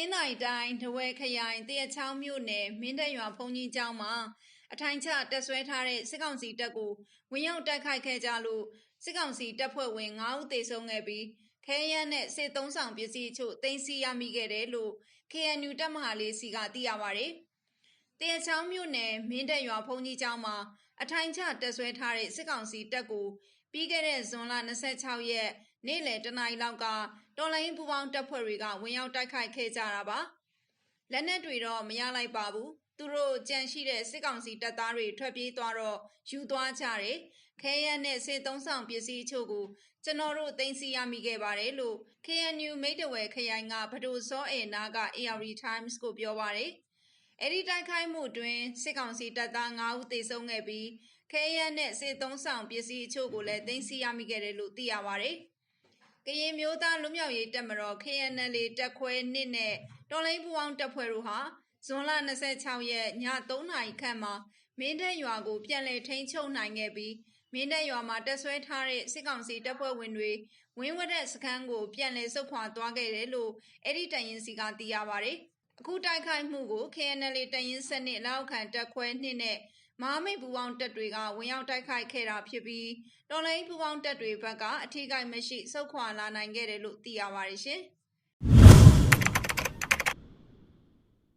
င်းနိုင်တိုင်းဒဝဲခရိုင်တရချောင်းမြို့နယ်မင်းတပ်ရွာဖုန်ကြီးကျောင်းမှာအထိုင်ချတက်ဆွဲထားတဲ့စစ်ကောင်စီတပ်ကိုဝင်ရောက်တိုက်ခိုက်ခဲ့ကြလို့စစ်ကောင်စီတပ်ဖွဲ့ဝင်9ဦးသေဆုံးခဲ့ပြီးခဲယမ်းနဲ့စစ်သုံးဆောင်ပစ္စည်းအချို့တင်စီရမိခဲ့တယ်လို့ KNU တပ်မဟာလေးစီကသိရပါဗျ။တရချောင်းမြို့နယ်မင်းတပ်ရွာဖုန်ကြီးကျောင်းမှာအထိုင်ချတက်ဆွဲထားတဲ့စစ်ကောင်စီတပ်ကိုပြီးခဲ့တဲ့ဇွန်လ26ရက်နေ့လယ်တနာရီလောက်က တော်လိုင်းပူပေါင်းတပ်ဖွဲ့တွေကဝင်ရောက်တိုက်ခိုက်ခဲ့ကြတာပါလက်နက်တွေတော့မရလိုက်ပါဘူးသူတို့ကြံရှိတဲ့စစ်ကောင်စီတပ်သားတွေထွက်ပြေးသွားတော့ယူသွားကြတယ်ခဲရန်နဲ့စေသုံးဆောင်ပစ္စည်းအချို့ကိုကျွန်တော်တို့သိမ်းဆည်းရမိခဲ့ပါတယ်လို့ KNU မိတ်တဝဲခရိုင်ကဗဒိုစောအေနာက AR Times ကိုပြောပါတယ်အဲ့ဒီတိုက်ခိုက်မှုတွင်စစ်ကောင်စီတပ်သား9ဦးသေဆုံးခဲ့ပြီးခဲရန်နဲ့စစ်သုံးဆောင်ပစ္စည်းအချို့ကိုလည်းသိမ်းဆည်းရမိခဲ့တယ်လို့သိရပါတယ်။ ကရင်မျိုးသားလူမျိုးရေးတပ်မတော် KNL တပ်ခွဲ1နဲ့တော်လိုင်းပူအောင်တပ်ဖွဲ့တို့ဟာဇွန်လ26ရက်ည3နာရီခန့်မှာမင်းတပ်ရွာကိုပြန်လည်ထိန်းချုပ်နိုင်ခဲ့ပြီးမင်းတပ်ရွာမှာတက်ဆွဲထားတဲ့စစ်ကောင်စီတပ်ဖွဲ့ဝင်တွေဝင်းဝတ်တဲ့စခန်းကိုပြန်လည်ဆုတ်ခွာသွားခဲ့တယ်လို့အဲ့ဒီတရင်စီကသိရပါတယ်။အခုတိုက်ခိုက်မှုကို KNL တရင်စနစ်လောက်ခံတပ်ခွဲ2နဲ့ မဟာမိတ်ပူပေါင်းတပ်တွေက ဝင်ရောက်တိုက်ခိုက်ခဲ့တာဖြစ်ပြီးတော်လိုင်းပူပေါင်းတပ်တွေဘက်ကအထီးကိုက်မရှိစုခွာလာနိုင်ခဲ့တယ်လို့သိရပါတယ်ရှင်။